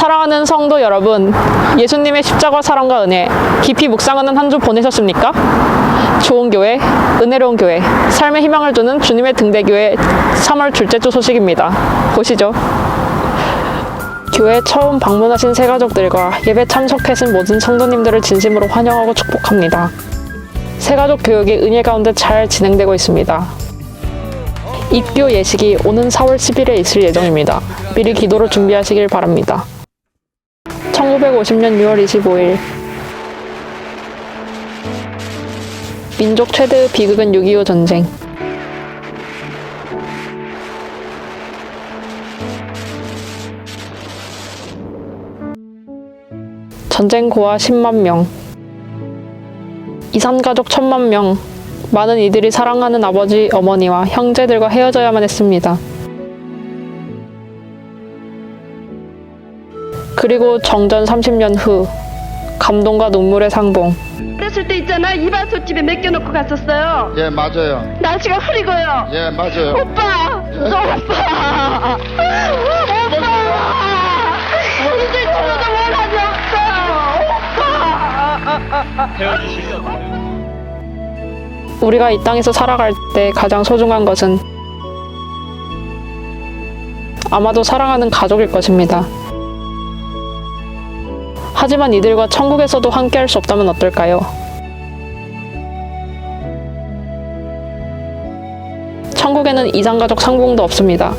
사랑하는 성도 여러분, 예수님의 십자가 사랑과 은혜 깊이 묵상하는 한 주 보내셨습니까? 좋은 교회, 은혜로운 교회, 삶의 희망을 주는 주님의 등대교회 3월 둘째 주 소식입니다. 보시죠. 교회 처음 방문하신 새가족들과 예배 참석하신 모든 성도님들을 진심으로 환영하고 축복합니다. 새가족 교육이 은혜 가운데 잘 진행되고 있습니다. 입교 예식이 오는 4월 10일에 있을 예정입니다. 미리 기도로 준비하시길 바랍니다. 1950년 6월 25일. 민족 최대의 비극은 6.25 전쟁. 전쟁 고아 10만 명. 이산 가족 1000만 명. 많은 이들이 사랑하는 아버지, 어머니와 형제들과 헤어져야만 했습니다. 그리고 정전 30년 후 감동과 눈물의 상봉. 그랬을 때 있잖아 이발소집에 맡겨놓고 갔었어요. 예, 맞아요. 날씨가 흐리고요. 예, 맞아요. 오빠 너 오빠. 오빠. 이제 저도 원하지 없어? 오빠. 우리가 이 땅에서 살아갈 때 가장 소중한 것은 아마도 사랑하는 가족일 것입니다. 하지만 이들과 천국에서도 함께할 수 없다면 어떨까요? 천국에는 이상가족 상봉도 없습니다.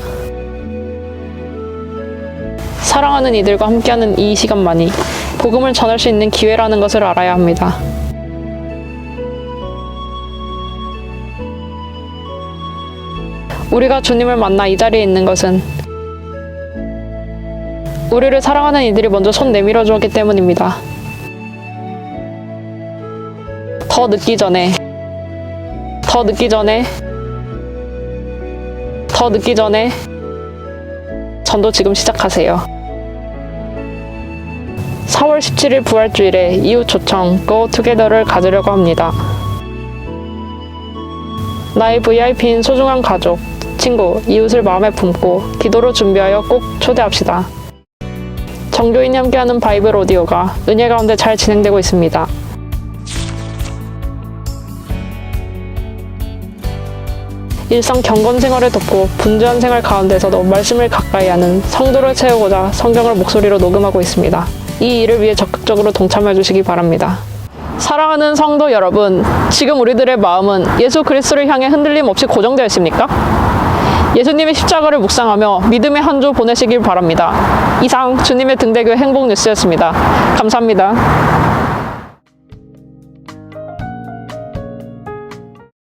사랑하는 이들과 함께하는 이 시간만이 복음을 전할 수 있는 기회라는 것을 알아야 합니다. 우리가 주님을 만나 이 자리에 있는 것은 우리를 사랑하는 이들이 먼저 손 내밀어 주었기 때문입니다. 더 늦기 전에, 더 늦기 전에, 더 늦기 전에, 전도 지금 시작하세요. 4월 17일 부활주일에 이웃 초청 Go Together를 가지려고 합니다. 나의 VIP인 소중한 가족, 친구, 이웃을 마음에 품고 기도로 준비하여 꼭 초대합시다. 정교인이 함께하는 바이블 오디오가 은혜 가운데 잘 진행되고 있습니다. 일상 경건 생활을 돕고 분주한 생활 가운데서도 말씀을 가까이 하는 성도를 채우고자 성경을 목소리로 녹음하고 있습니다. 이 일을 위해 적극적으로 동참해 주시기 바랍니다. 사랑하는 성도 여러분, 지금 우리들의 마음은 예수 그리스도를 향해 흔들림 없이 고정되어 있습니까? 예수님의 십자가를 묵상하며 믿음의 한 주 보내시길 바랍니다. 이상 주님의 등대교 행복 뉴스였습니다. 감사합니다.